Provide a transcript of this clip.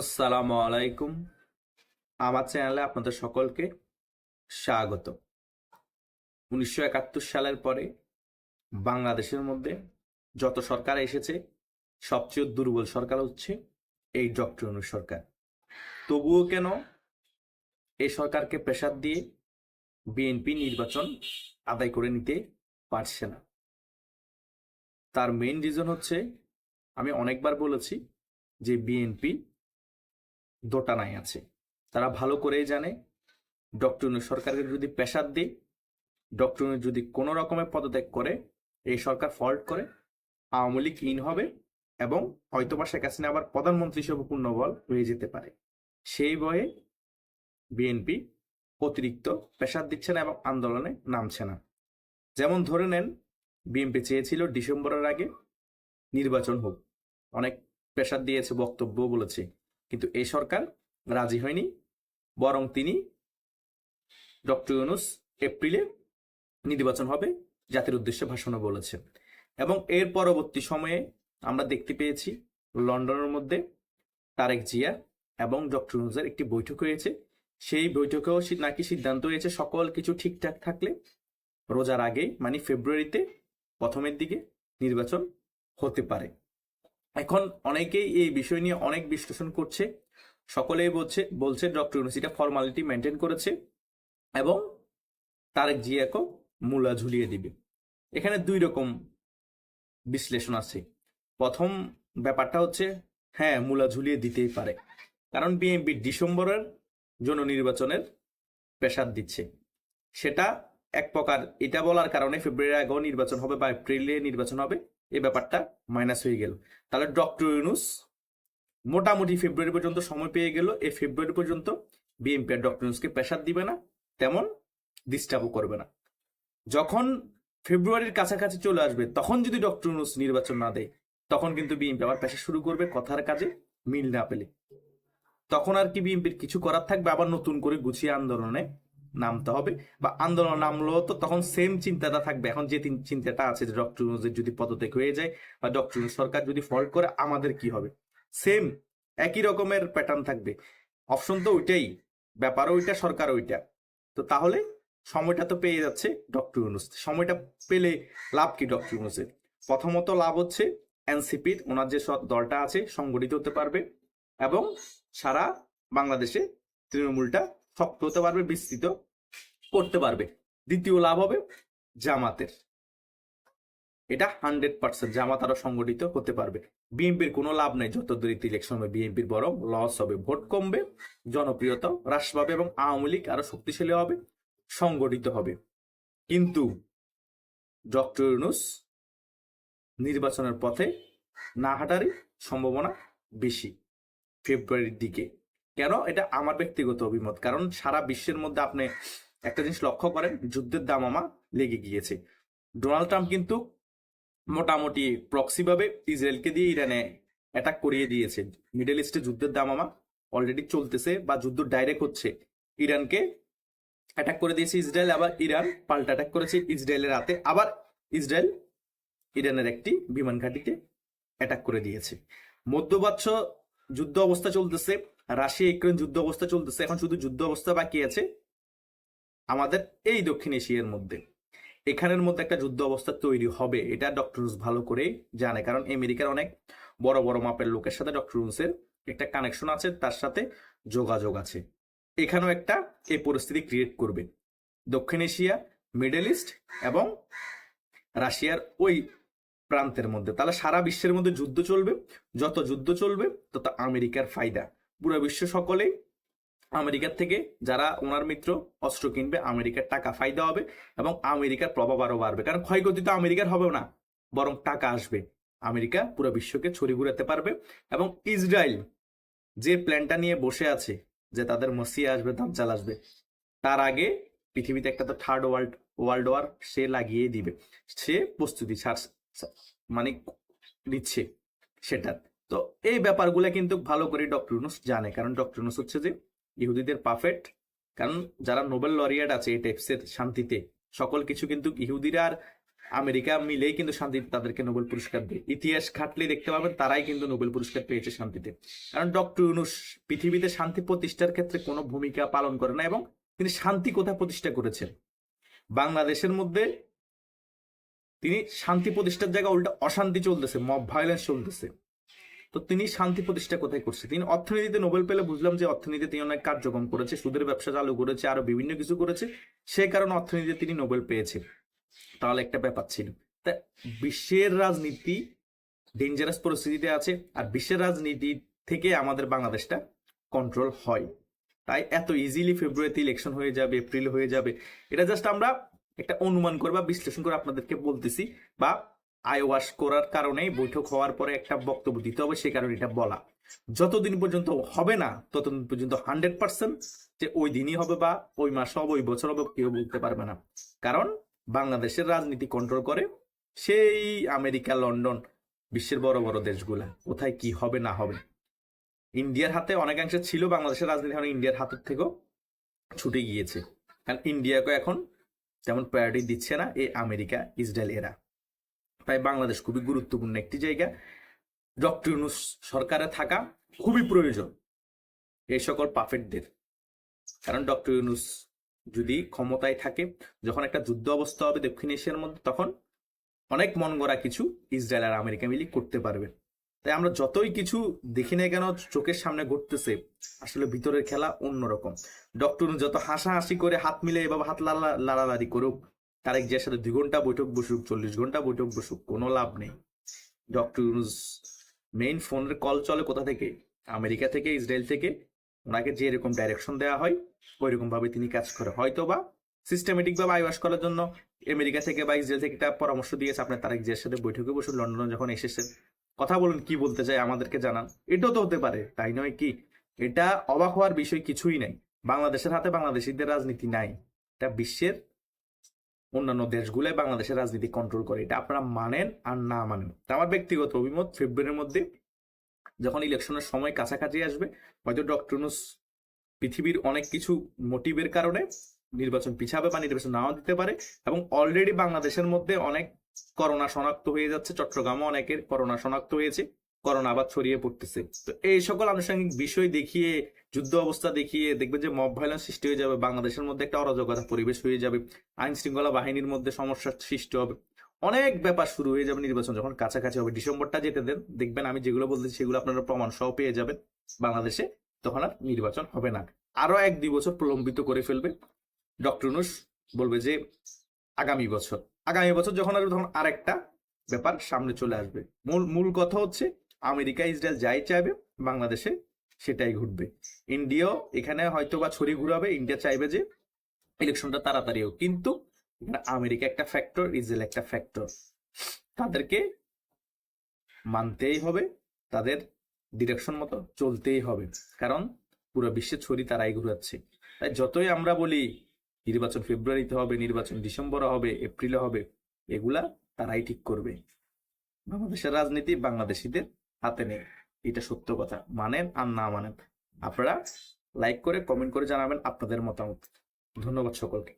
আসসালামু আলাইকুম। আমার চ্যানেলে আপনাদের সকলকে স্বাগত। উনিশশো একাত্তর সালের পরে বাংলাদেশের মধ্যে যত সরকার এসেছে, সবচেয়ে দুর্বল সরকার হচ্ছে এই ডক্টর অনু সরকার। তবুও কেন এই সরকারকে প্রেসার দিয়ে বিএনপি নির্বাচন আদায় করে নিতে পারছে না? তার মেইন রিজন হচ্ছে, আমি অনেকবার বলেছি যে বিএনপি দোটানায় আছে। তারা ভালো করেই জানে। ডক্টর সরকারকে যদি প্রেসার দেয় ডক্টর যদি কোনো রকমের পদত্যাগ করে, এই সরকার ফল্ট করে, আওয়ামী লীগ ইন হবে এবং হয়তোবা শেখ হাসিনা আবার প্রধানমন্ত্রী হিসেবে পূর্ণবল হয়ে যেতে পারে। সেই বয়ে বিএনপি অতিরিক্ত প্রেসার দিচ্ছে না এবং আন্দোলনে নামছে না। যেমন ধরে নেন, বিএনপি চেয়েছিল ডিসেম্বরের আগে নির্বাচন হোক। অনেক প্রেসার দিয়েছে বক্তব্য বলেছে। কিন্তু এই সরকার রাজি হয়নি, বরং তিনি ডক্টর ইউনুস এপ্রিলে নির্বাচন হবে, জাতির উদ্দেশ্যে ভাষণও বলেছেন। এবং এর পরবর্তী সময়ে আমরা দেখতে পেয়েছি লন্ডনের মধ্যে তারেক জিয়া এবং ডক্টর ইউনুসের একটি বৈঠক হয়েছে। সেই বৈঠকেও নাকি সিদ্ধান্ত হয়েছে সকল কিছু ঠিকঠাক থাকলে রোজার আগে মানে ফেব্রুয়ারিতে প্রথমের দিকে নির্বাচন হতে পারে। এখন অনেকেই এই বিষয় নিয়ে অনেক বিশ্লেষণ করছে। সকলেই বলছে বলছে ডক্টর ইউনিভার্সিটি ফর্মালিটি মেনটেন করেছে এবং তারেক জিয়াকেও মূলা ঝুলিয়ে দিবে। এখানে দুই রকম বিশ্লেষণ আছে। প্রথম ব্যাপারটা হচ্ছে হ্যাঁ মূলা ঝুলিয়ে দিতেই পারে। কারণ বিএনপি ডিসেম্বরের জন্য নির্বাচনের প্রেসার দিচ্ছে। সেটা এক প্রকার, এটা বলার কারণে ফেব্রুয়ারি আগেও নির্বাচন হবে বা এপ্রিলে নির্বাচন হবে। এই ব্যাপারটা মাইনাস হয়ে গেল। তাহলে ডক্টর ইউনুস মোটামুটি ফেব্রুয়ারি পর্যন্ত সময় পেয়ে গেল। এই ফেব্রুয়ারি পর্যন্ত বিএনপি আর ডক্টর ইউনুসকে প্রেশার দিবে না, তেমন ডিস্টার্বও করবে না। যখন ফেব্রুয়ারির কাছাকাছি চলে আসবে, তখন যদি ডক্টর ইউনুস নির্বাচন না দেয়, তখন কিন্তু বিএনপি আবার প্রেসার শুরু করবে কথার কাজে মিল না পেলে। তখন আর কি বিএনপির কিছু করার থাকবে, আবার নতুন করে গুছিয়ে আন্দোলনে নামতে হবে বা আন্দোলন নামলেও তো তখন সেম চিন্তাটা থাকবে। এখন যে চিন্তাটা আছে যে ডক্টর ইউনুসের যদি পদত্যাগ হয়ে যায় বা ডক্টর ইউনুস সরকার যদি ফল্ট করে, আমাদের কি হবে? সেম একই রকমের প্যাটার্ন থাকবে। অপশন তো ওইটাই ব্যাপার ওইটা সরকার ওইটা। তো তাহলে সময়টা তো পেয়ে যাচ্ছে ডক্টর ইউনুস। সময়টা পেলে লাভ কি ডক্টর ইউনুসের? প্রথমত লাভ হচ্ছে এনসিপির ওনার যে দলটা আছে, সংগঠিত হতে পারবে এবং সারা বাংলাদেশে তৃণমূলটা শক্ত হতে পারবে, বিস্তৃত। করতে পারবে। দ্বিতীয় লাভ হবে জামাতের। এটা হান্ড্রেড পার্সেন্ট জামাত আরও সংগঠিত হতে পারবে। বিএনপির কোনো লাভ নেই যত দূরিত ইলেকশন হবে বিএনপির বরং লস হবে, ভোট কমবে জনপ্রিয়তা হ্রাস পাবে এবং আওয়ামী লীগ আরও শক্তিশালী হবে, সংগঠিত হবে। কিন্তু ডক্টর ইউনুস নির্বাচনের পথে না হাঁটারই সম্ভাবনা বেশি ফেব্রুয়ারির দিকে। কেন? এটা আমার ব্যক্তিগত অভিমত। কারণ সারা বিশ্বের মধ্যে আপনি একটা জিনিস লক্ষ্য করেন, যুদ্ধের দামামা লেগে গিয়েছে। ডোনাল্ড ট্রাম্প কিন্তু মোটামুটি প্রক্সিভাবে ইসরায়েলকে দিয়ে ইরানে অ্যাটাক করিয়ে দিয়েছে। মিডল ইস্টে যুদ্ধের দামামা অলরেডি চলতেছে বা যুদ্ধ ডাইরেক্ট হচ্ছে। ইরানকে অ্যাটাক করে দিয়েছে ইসরায়েল, আবার ইরান পাল্টা অ্যাটাক করেছে ইসরায়েলের হাতে, আবার ইসরায়েল ইরানের একটি বিমান ঘাঁটিতে অ্যাটাক করে দিয়েছে। মধ্যপ্রাচ্য যুদ্ধ অবস্থা চলতেছে রাশিয়া ইউক্রেন যুদ্ধ অবস্থা চলতেছে, এখন শুধু যুদ্ধ অবস্থা বাকি আছে। আমাদের এই দক্ষিণ এশিয়ার মধ্যে। এখানের মধ্যে একটা যুদ্ধ অবস্থা তৈরি হবে, এটা ডক্টর রুস ভালো করে জানে। কারণ আমেরিকার অনেক বড় বড় মাপের লোকের সাথে ডক্টর রুসের একটা কানেকশন আছে, তার সাথে যোগাযোগ আছে। এখানেও একটা এই পরিস্থিতি ক্রিয়েট করবে। দক্ষিণ এশিয়া মিডল ইস্ট এবং রাশিয়ার ওই প্রান্তের মধ্যে। তাহলে সারা বিশ্বের মধ্যে যুদ্ধ চলবে। যত যুদ্ধ চলবে, তত আমেরিকার ফায়দা। পুরো বিশ্ব সকলেই আমেরিকার থেকে যারা ওনার মিত্র অস্ত্র কিনবে, আমেরিকার টাকা ফায়দা হবে এবং আমেরিকার প্রভাব আরও বাড়বে। কারণ ক্ষয়ক্ষতি তো আমেরিকার হবেও না, বরং টাকা আসবে। আমেরিকা পুরো বিশ্বকে ছড়ি ঘুরাতে পারবে এবং ইসরায়েল যে প্ল্যানটা নিয়ে বসে আছে, যে তাদের মসিয়া আসবে দাজ্জাল আসবে, তার আগে পৃথিবীতে একটা তো থার্ড ওয়ার্ল্ড ওয়ার্ল্ড ওয়ার সে লাগিয়ে দিবে। সে প্রস্তুতি মানে নিচ্ছে সেটা। তো এই ব্যাপারগুলো কিন্তু ভালো করে ডক্টর জানে, কারণ ডক্টর হচ্ছে যে ইহুদিদের পারফেক্ট কারণ যারা নোবেল লরিয়াট আছে এই টাইপসের শান্তিতে, সকল কিছু কিন্তু ইহুদিরা আর আমেরিকা মিলেই কিন্তু শান্তি তাদেরকে নোবেল পুরস্কার দেয়। ইতিহাস ঘাটলে দেখতে পাবেন তারাই কিন্তু নোবেল পুরস্কার পেয়েছে শান্তিতে। কারণ ডক্টর ইউনুস পৃথিবীতে শান্তি প্রতিষ্ঠার ক্ষেত্রে কোনো ভূমিকা পালন করে না এবং তিনি শান্তি কোথায় প্রতিষ্ঠা করেছেন? বাংলাদেশের মধ্যে তিনি শান্তি প্রতিষ্ঠার জায়গায় উল্টা অশান্তি চলতেছে মব ভায়োলেন্স চলতেছে। তো তিনি শান্তি প্রতিষ্ঠা কোথায় করছে? তিনি অর্থনীতিতে নোবেল পেলে বুঝলাম যে অর্থনীতিতে তিনি অনেক কার্যক্রম করেছে, সুদের ব্যবসা চালু করেছে, আরও বিভিন্ন কিছু করেছে। সে কারণে অর্থনীতিতে তিনি নোবেল পেয়েছে তাহলে একটা ব্যাপার ছিল। তা বিশ্বের রাজনীতি ডেঞ্জারাস পরিস্থিতিতে আছে আর বিশ্বের রাজনীতি থেকে আমাদের বাংলাদেশটা কন্ট্রোল হয়। তাই এত ইজিলি ফেব্রুয়ারিতে ইলেকশন হয়ে যাবে এপ্রিল হয়ে যাবে, এটা জাস্ট আমরা একটা অনুমান করে বা বিশ্লেষণ করে আপনাদেরকে বলতেছি বা ওয়াশ করার কারণে বৈঠক হওয়ার পরে একটা বক্তব্য দিতে হবে, সে কারণে এটা বলা। যতদিন পর্যন্ত হবে না, ততদিন পর্যন্ত হান্ড্রেড পার্সেন্ট যে ওই দিনই হবে বা ওই মাস হবে, ওই বছর হবে, কেউ বলতে পারবে না। কারণ বাংলাদেশের রাজনীতি কন্ট্রোল করে সেই আমেরিকা, লন্ডন, বিশ্বের বড় বড় দেশগুলা, কোথায় কি হবে না হবে। ইন্ডিয়ার হাতে অনেকাংশে ছিল, বাংলাদেশের রাজনীতি এখন ইন্ডিয়ার হাতের থেকেও ছুটে গিয়েছে। কারণ ইন্ডিয়াকে এখন তেমন প্রায়োরিটি দিচ্ছে না এই আমেরিকা ইসরায়েল এরা। তাই বাংলাদেশ খুবই গুরুত্বপূর্ণ একটি জায়গা। ডক্টর সরকারে থাকা খুবই প্রয়োজন এই সকল পাফেটদের কারণ ডক্টর ইউনুস যদি ক্ষমতায় থাকে, যখন একটা যুদ্ধ অবস্থা হবে দক্ষিণ এশিয়ার মধ্যে, তখন অনেক মন গড়া কিছু ইসরায়েল আর আমেরিকা মিলি করতে পারবে। তাই আমরা যতই কিছু দেখি না কেন, চোখের সামনে ঘটতেছে, আসলে ভিতরের খেলা অন্যরকম। ডক্টর যত হাসাহাসি করে হাত মিলে এভাবে হাত লাড়ালাড়ি করুক তারেক জিয়ার সাথে দুই ঘণ্টা বৈঠক বসুক, চল্লিশ ঘণ্টা বৈঠক বসুক, কোনো লাভ নেই। ডক্টর ইউনুস মেইন ফোনের কল চলে কোথা থেকে? আমেরিকা থেকে, ইসরায়েল থেকে। ওনাকে যে এরকম ডাইরেকশন দেওয়া হয় ওই রকম ভাবে তিনি কাজ করে। হয়তো বা সিস্টেমেটিক ভাবে আইওয়াস করার জন্য আমেরিকা থেকে বা ইসরায়েল থেকে একটা পরামর্শ দিয়েছে আপনার তারেক জিয়ার সাথে বৈঠকে বসে লন্ডনে যখন এসেছেন। কথা বলুন, কি বলতে চাই আমাদেরকে জানান। এটাও তো হতে পারে, তাই নয় কি? এটা অবাক হওয়ার বিষয় কিছুই নাই। বাংলাদেশের হাতে বাংলাদেশিদের রাজনীতি নাই। এটা বিশ্বের অন্যান্য দেশগুলোয় বাংলাদেশের রাজনীতি কন্ট্রোল করে। এটা আপনারা মানেন আর না মানেন। আমার ব্যক্তিগত অভিমত, ফেব্রুয়ারির মধ্যে যখন ইলেকশনের সময় কাছাকাছি আসবে, হয়তো ডক্টর পৃথিবীর অনেক কিছু মোটিভের কারণে নির্বাচন পিছাবে বা নির্বাচন নাও দিতে পারে এবং অলরেডি বাংলাদেশের মধ্যে অনেক করোনা শনাক্ত হয়ে যাচ্ছে। চট্টগ্রামও অনেকের করোনা শনাক্ত হয়েছে। করোনা আবার ছড়িয়ে পড়তেছে। তো এই সকল আনুষঙ্গিক বিষয় দেখিয়ে, যুদ্ধ অবস্থা দেখিয়ে দেখবেন যে মব ভায়োলেন্স সৃষ্টি হয়ে যাবে, বাংলাদেশের মধ্যে একটা অরাজকতা পরিবেশ হয়ে যাবে আইন শৃঙ্খলা বাহিনীর মধ্যে সমস্যার সৃষ্টি হবে। অনেক ব্যাপার শুরু হয়ে যাবে নির্বাচন যখন কাছাকাছি হবে। ডিসেম্বরটা যেতে দেন, দেখবেন আমি যেগুলো বলতেছি সেগুলো আপনারা প্রমাণ সহ পেয়ে যাবেন। বাংলাদেশে তখন আর নির্বাচন হবে না। আরও এক দুই বছর প্রলম্বিত করে ফেলবে। ডক্টর নুস বলবে যে আগামী বছর। আগামী বছর যখন আসবে তখন আরেকটা ব্যাপার সামনে চলে আসবে। মূল মূল কথা হচ্ছে আমেরিকা ইসরায়েল যাই চাইবে, বাংলাদেশে সেটাই ঘটবে। ইন্ডিয়াও এখানে হয়তো বা ছড়ি ঘুরাবে, ইন্ডিয়া চাইবে যে ইলেকশনটা তাড়াতাড়ি হোক। কিন্তু আমেরিকা একটা ফ্যাক্টর ইসরায়েল একটা ফ্যাক্টর তাদেরকে মানতেই হবে, তাদের ডিরেকশন মতো চলতেই হবে। কারণ পুরো বিশ্বে ছড়ি তারাই ঘুরাচ্ছে। তাই যতই আমরা বলি, নির্বাচন ফেব্রুয়ারিতে হবে, নির্বাচন ডিসেম্বরে হবে, এপ্রিলে হবে, এগুলা তারাই ঠিক করবে। বাংলাদেশের রাজনীতি বাংলাদেশিদের হাতে নেই। এটা সত্য কথা। মানেন আর না মানেন। আপনারা লাইক করে কমেন্ট করে জানাবেন আপনাদের মতামত। ধন্যবাদ সকলকে।